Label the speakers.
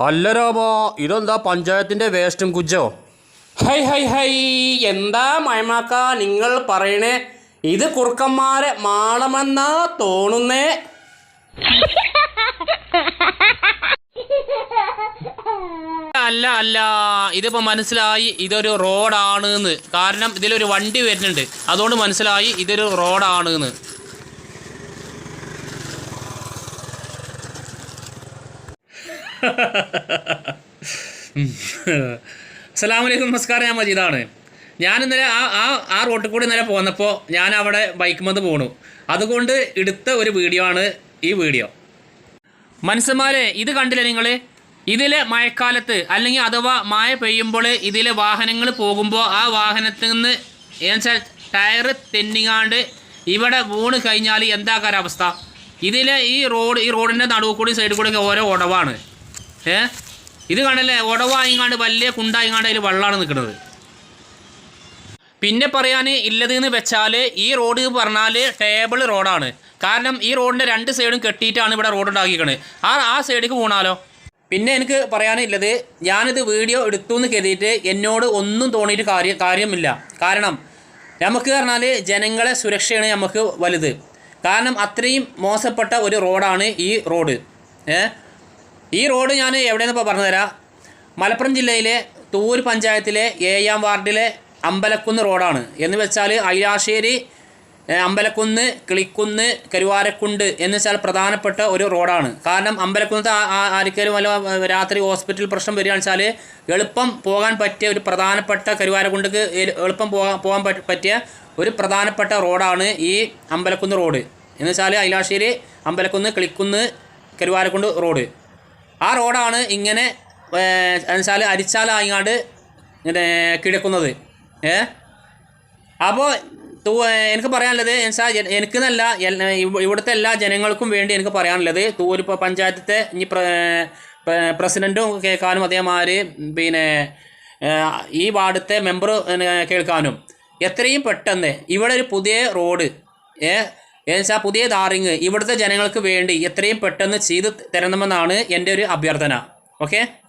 Speaker 1: അല്ല രാമോ ഇതെന്താ പഞ്ചായത്തിന്റെ വേസ്റ്റും കുജോ
Speaker 2: ഹൈ ഹൈ ഹൈ എന്താ മയമാക്ക നിങ്ങൾ പറയണേ? ഇത് കുറുക്കന്മാരെ മാളമെന്നാ തോന്നുന്നേ?
Speaker 3: അല്ല അല്ല ഇതിപ്പോ മനസ്സിലായി ഇതൊരു റോഡാണ് എന്ന് കാരണം ഇതിലൊരു വണ്ടി വരുന്നുണ്ട്. അതുകൊണ്ട് മനസ്സിലായി ഇതൊരു റോഡാണ് എന്ന് അസ്സലാമലൈക്കും നമസ്കാരം ഞാൻ മജീദാണ് ഞാൻ ഇന്നലെ ആ ആ ആ റോട്ടിൽ കൂടി ഇന്നലെ പോന്നപ്പോൾ ഞാൻ അവിടെ ബൈക്ക് മത് പോണു. അതുകൊണ്ട് എടുത്ത ഒരു വീഡിയോ ആണ് ഈ വീഡിയോ മനുഷ്യന്മാരെ ഇത് കണ്ടില്ല നിങ്ങൾ ഇതിലെ മഴക്കാലത്ത് അല്ലെങ്കിൽ അഥവാ മഴ പെയ്യുമ്പോൾ ഇതിലെ വാഹനങ്ങൾ പോകുമ്പോൾ ആ വാഹനത്തിൽ നിന്ന് എന്നുവെച്ചാൽ ടയർ തെന്നിങ്ങാണ്ട് ഇവിടെ വീണ് കഴിഞ്ഞാൽ എന്താക്കാരവസ്ഥ ഇതിലെ ഈ റോഡ് ഈ റോഡിന്റെ നടുവ് കൂടി സൈഡിൽ കൂടി ഓരോ ഉടവാണ്. ഏ? ഇത് കണ്ടല്ലേ? ഉടവായിങ്ങാണ്ട് വലിയ കുണ്ടായിങ്ങാണ്ട് അതിൽ വെള്ളമാണ് നിൽക്കുന്നത് പിന്നെ പറയാൻ ഇല്ലത് എന്ന് വെച്ചാൽ ഈ റോഡ് പറഞ്ഞാൽ ടേബിൾ റോഡാണ്. കാരണം ഈ റോഡിന്റെ രണ്ട് സൈഡും കെട്ടിയിട്ടാണ് ഇവിടെ റോഡ് ഉണ്ടാക്കിയിരിക്കുന്നത് ആ ആ സൈഡിലേക്ക് പോകണാലോ പിന്നെ എനിക്ക് പറയാനുള്ളത് ഞാനിത് വീഡിയോ എടുത്തു എന്ന് കരുതിയിട്ട് എന്നോട് ഒന്നും തോന്നിയിട്ട് കാര്യം കാര്യമില്ല. കാരണം നമുക്ക് പറഞ്ഞാൽ ജനങ്ങളെ സുരക്ഷയാണ് നമുക്ക് വലുത്. കാരണം അത്രയും മോശപ്പെട്ട ഒരു റോഡാണ് ഈ റോഡ്. ഏ? ഈ റോഡ് ഞാൻ എവിടെയെന്ന് ഇപ്പോൾ പറഞ്ഞുതരാം. മലപ്പുറം ജില്ലയിലെ തൂർ പഞ്ചായത്തിലെ ഏഴാം വാർഡിലെ അമ്പലക്കുന്ന് റോഡാണ്. എന്ന് വെച്ചാൽ അയിലാശ്ശേരി അമ്പലക്കുന്ന് കിളിക്കുന്ന് കരുവാരക്കുണ്ട് എന്ന് വെച്ചാൽ പ്രധാനപ്പെട്ട ഒരു റോഡാണ്. കാരണം അമ്പലക്കുന്നത്ത് ആ- ആ- വല്ല രാത്രി ഹോസ്പിറ്റൽ പ്രശ്നം വരികയാണെന്ന് വെച്ചാൽ എളുപ്പം പോകാൻ പറ്റിയ ഒരു പ്രധാനപ്പെട്ട കരുവാരക്കുണ്ടക്ക് എളുപ്പം പോകാൻ പോകാൻ പറ്റിയ ഒരു പ്രധാനപ്പെട്ട റോഡാണ് ഈ അമ്പലക്കുന്ന് റോഡ്. എന്ന് വെച്ചാൽ അയിലാശ്ശേരി അമ്പലക്കുന്ന് കിളിക്കുന്ന് കരുവാരക്കുണ്ട് റോഡ്. ആ റോഡാണ് ഇങ്ങനെ എന്നുവെച്ചാൽ അരിച്ചാലായിങ്ങാണ്ട് ഇങ്ങനെ കിടക്കുന്നത്. ഏ? അപ്പോൾ എനിക്ക് പറയാനുള്ളത് എന്നുവെച്ചാൽ എനിക്കെന്നല്ല ഇവിടുത്തെ എല്ലാ ജനങ്ങൾക്കും വേണ്ടി എനിക്ക് പറയാനുള്ളത്. തൂര് ഇപ്പോൾ പഞ്ചായത്തെ ഇനി പ്ര പ്ര- പ്രസിഡന്റും കേൾക്കാനും അതേമാതിരി പിന്നെ ഈ വാർഡത്തെ മെമ്പർ കേൾക്കാനും എത്രയും പെട്ടെന്ന് ഇവിടെ ഒരു പുതിയ റോഡ് ഏ എന്നുവെച്ചാൽ പുതിയ ധാറിങ് ഇവിടുത്തെ ജനങ്ങൾക്ക് വേണ്ടി എത്രയും പെട്ടെന്ന് ചെയ്ത് തരണമെന്നാണ് എന്റെ ഒരു അഭ്യർത്ഥന. ഓക്കെ?